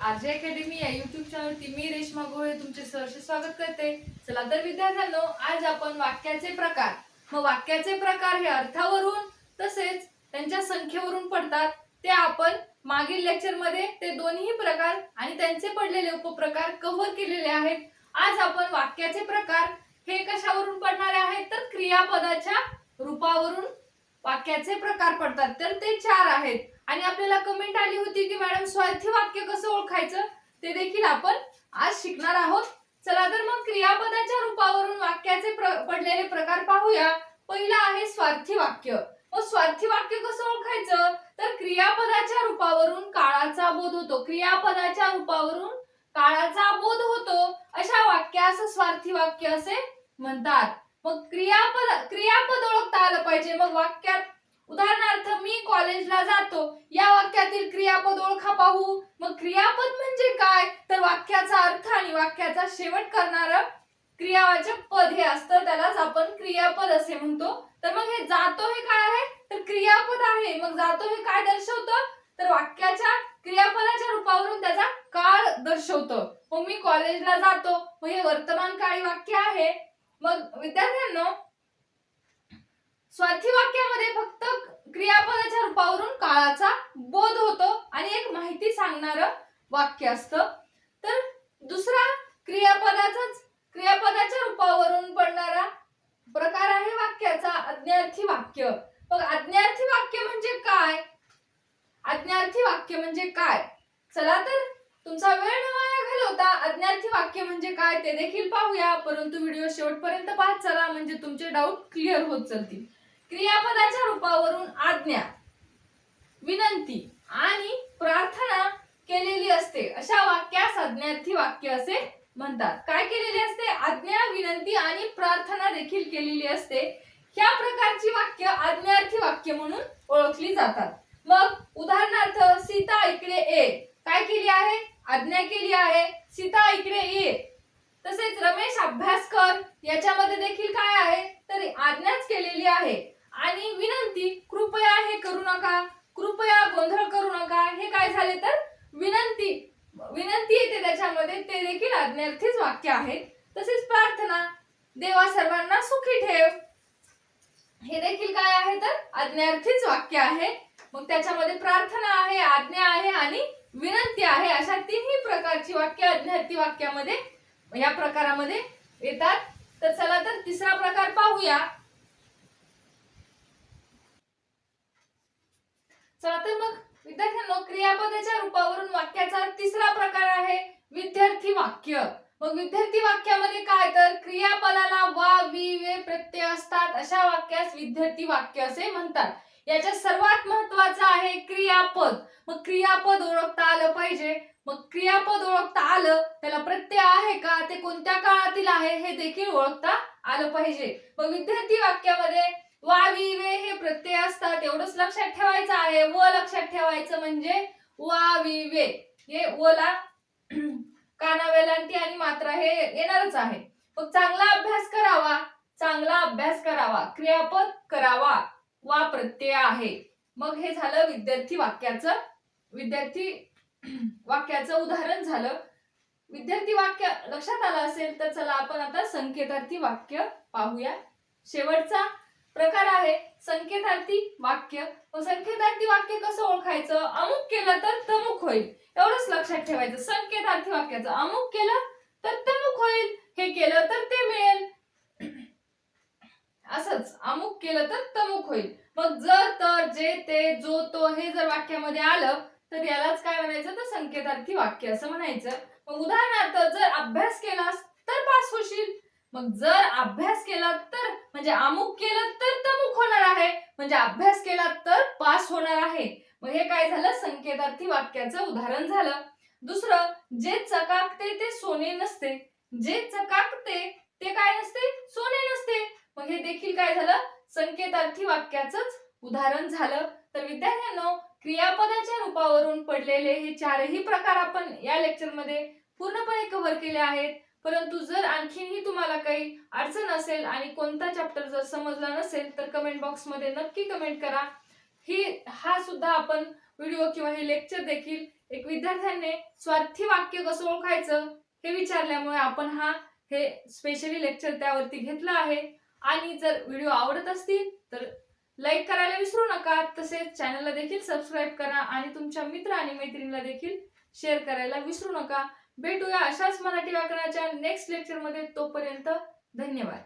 RJ academy या YouTube चॅनलवरती मी रेश्मा गोळे तुमचे सहर्ष स्वागत करते. चला तर विद्यार्थ्यांनो आज आपण वाक्याचे प्रकार. मग वाक्याचे प्रकार हे अर्थावरून तसेच त्यांच्या संख्येवरून पडतात. ते आपण मागील लेक्चरमध्ये ते दोन्ही प्रकार आणि त्यांचे पडलेले उपप्रकार कव्हर केलेले आहेत. आज आपण वाक्याचे प्रकार हे कशावरून पडणारे आहेत? तर क्रियापदाच्या रूपावरून वाक्याचे प्रकार पडतात. तर ते चार आहेत. आणि आपल्याला कमेंट आली होती की मॅडम स्वार्थी वाक्य कसं ओळखायचं? ते देखील आपण आज शिकणार आहोत. चला तर मग क्रियापदाच्या रूपावरून वाक्याचे प्र- पडलेले प्रकार पाहूया. पहिला आहे स्वार्थी वाक्य. मग स्वार्थी वाक्य कसं ओळखायचं? तर क्रियापदाच्या रूपावरून काळाचा बोध होतो. क्रियापदाच्या रूपावरून काळाचा बोध होतो. अशा वाक्यास स्वार्थी वाक्य असे म्हणतात. मग क्रियापद क्रियापद ओळखता आलं पाहिजे. मग वाक्यात उदाहरणार्थ मी कॉलेजला जातो. या वाक्यातील क्रियापद ओळखा पाहू. मग क्रियापद म्हणजे काय? तर वाक्याचा अर्थ आणि वाक्याचा शेवट करणार क्रियावाचक पद हे असतं. त्यालाच आपण क्रियापद असे म्हणतो. तर मग हे जातो हे काय आहे? तर क्रियापद आहे. मग जातो हे काय दर्शवतं? तर वाक्याच्या क्रियापदाच्या रूपावरून त्याचा काळ दर्शवतं. मग मी कॉलेजला जातो. मग हे वर्तमान काळी वाक्य आहे. मग विद्यार्थ्यांना स्वार्थी वाक्यामध्ये फक्त क्रियापदाच्या रूपावरून काळाचा बोध होतो आणि एक माहिती सांगणार वाक्य असतं. तर दुसरा क्रियापदाचाच क्रियापदाच्या रूपावरून पडणारा प्रकार आहे वाक्याचा अज्ञार्थी वाक्य. मग आज्ञार्थी वाक्य म्हणजे काय? आज्ञार्थी वाक्य म्हणजे काय? चला तर तुमचा वेळ न वाया घालवता अज्ञार्थी वाक्य म्हणजे काय ते देखील पाहूया परंतु व्हिडिओ शेवटपर्यंत पाहत चला म्हणजे तुमचे डाऊट क्लिअर होत चालतील. क्रियापदाच्या रूपावरून आज्ञा विनंती आणि प्रार्थना केलेली असते. अशा वाक्यास आज्ञार्थी वाक्य असे म्हणतात. काय केलेली असते? आज्ञा विनंती आणि प्रार्थना देखील केलेली असते. ह्या प्रकारची वाक्य आज्ञार्थी वाक्य म्हणून ओळखली जातात. मग उदाहरणार्थ सीता इकडे ये. काय केली आहे? आज्ञा केली आहे. सीता इकडे ये. तसेच रमेश अभ्यास कर. याच्यामध्ये देखील काय आहे तर आज्ञाच केलेली आहे आणि विनंती कृपया हे करू नका कृपया गोंधळ करू नका हे काय झाले तर विनंती विनंती येते त्याच्यामध्ये ते देखील आज्ञार्थीच वाक्य आहेत तसेच प्रार्थना देवा सर्वांना सुखी ठेव. हे देखील काय आहे तर? आज्ञार्थीच वाक्य आहे. मग त्याच्यामध्ये प्रार्थना आहे आज्ञा आहे आणि विनंती आहे अशा तिन्ही प्रकारची वाक्य अज्ञार्थी वाक्यामध्ये या प्रकारामध्ये येतात. तर चला तर तिसरा प्रकार पाहूया. चला तर मग विद्यार्थ्यांनो क्रियापदाच्या रूपावरून वाक्याचा तिसरा प्रकार आहे. वाक्य. मग विद्यार्थी वाक्यामध्ये काय? तर क्रियापदाला वा वी वे प्रत्यय असतात. अशा वाक्यास विद्यार्थी वाक्य असे म्हणतात. याच्यात सर्वात महत्वाचं आहे क्रियापद. मग क्रियापद ओळखता आलं पाहिजे. मग क्रियापद ओळखता आलं त्याला प्रत्यय आहे का? ते कोणत्या काळातील आहे हे देखील ओळखता आलं पाहिजे. मग विद्यार्थी वाक्यामध्ये वा वी वे हे प्रत्यय असतात. एवढंच लक्षात ठेवायचं आहे. व लक्षात ठेवायचं म्हणजे वा वी वे. हे वला काना वेलांटी आणि मात्रा हे येणारच आहे. मग चांगला अभ्यास करावा. चांगला अभ्यास करावा. क्रियापद करावा. वा प्रत्यय आहे. मग हे झालं विद्यार्थी वाक्याचं विद्यार्थी वाक्याचं उदाहरण झालं. विद्यार्थी वाक्य लक्षात आलं असेल तर चला आपण आता संकेतार्थी वाक्य पाहूया. शेवटचा प्रकार आहे संकेतार्थी वाक्य. मग संकेतार्थी वाक्य कसं ओळखायचं? अमुक केलं तर तमुक होईल. एवढंच लक्षात ठेवायचं. संकेतार्थी वाक्याचं. अमुक केलं तर तमुक होईल. हे केलं तर ते मिळेल. असंच. अमुक केलं तर तमुक होईल. मग जर तर जे ते जो तो हे जर वाक्यामध्ये आलं तर यालाच काय म्हणायचं? तर संकेतार्थी वाक्य असं म्हणायचं. मग उदाहरणार्थ जर अभ्यास केलास तर पास होशील. मग जर अभ्यास केला तर म्हणजे अमुक केलं तर तमुक होणार आहे. म्हणजे अभ्यास केला तर पास होणार आहे. मग हे काय झालं? संकेतार्थी वाक्याचं उदाहरण झालं. दुसरं जे चकाकते ते सोने नसते. जे चकाकते ते काय नसते? सोने नसते. मग हे देखील काय झालं? संकेतार्थी वाक्याचंच उदाहरण झालं. तर विद्यार्थ्यांनो क्रियापदाच्या रूपावरून पडलेले हे चारही प्रकार आपण या लेक्चरमध्ये पूर्णपणे कव्हर केले आहेत. परंतु जर आणखीनही तुम्हाला काही अडचण असेल आणि कोणता चॅप्टर जर समजला नसेल तर कमेंट बॉक्समध्ये नक्की कमेंट करा. ही हा सुद्धा आपण व्हिडिओ किंवा हे लेक्चर देखील एक विद्यार्थ्यांनी स्वार्थी वाक्य कसं ओळखायचं हे विचारल्यामुळे आपण हा हे स्पेशली लेक्चर त्यावरती घेतलं आहे. आणि जर व्हिडिओ आवडत असतील तर लाईक करायला विसरू नका. तसेच चॅनलला देखील सबस्क्राईब करा आणि तुमच्या मित्र आणि मैत्रिणीला देखील शेअर करायला विसरू नका. भेटूया अशाच मराठी व्याकरणाच्या नेक्स्ट लेक्चरमध्ये तोपर्यंत धन्यवाद.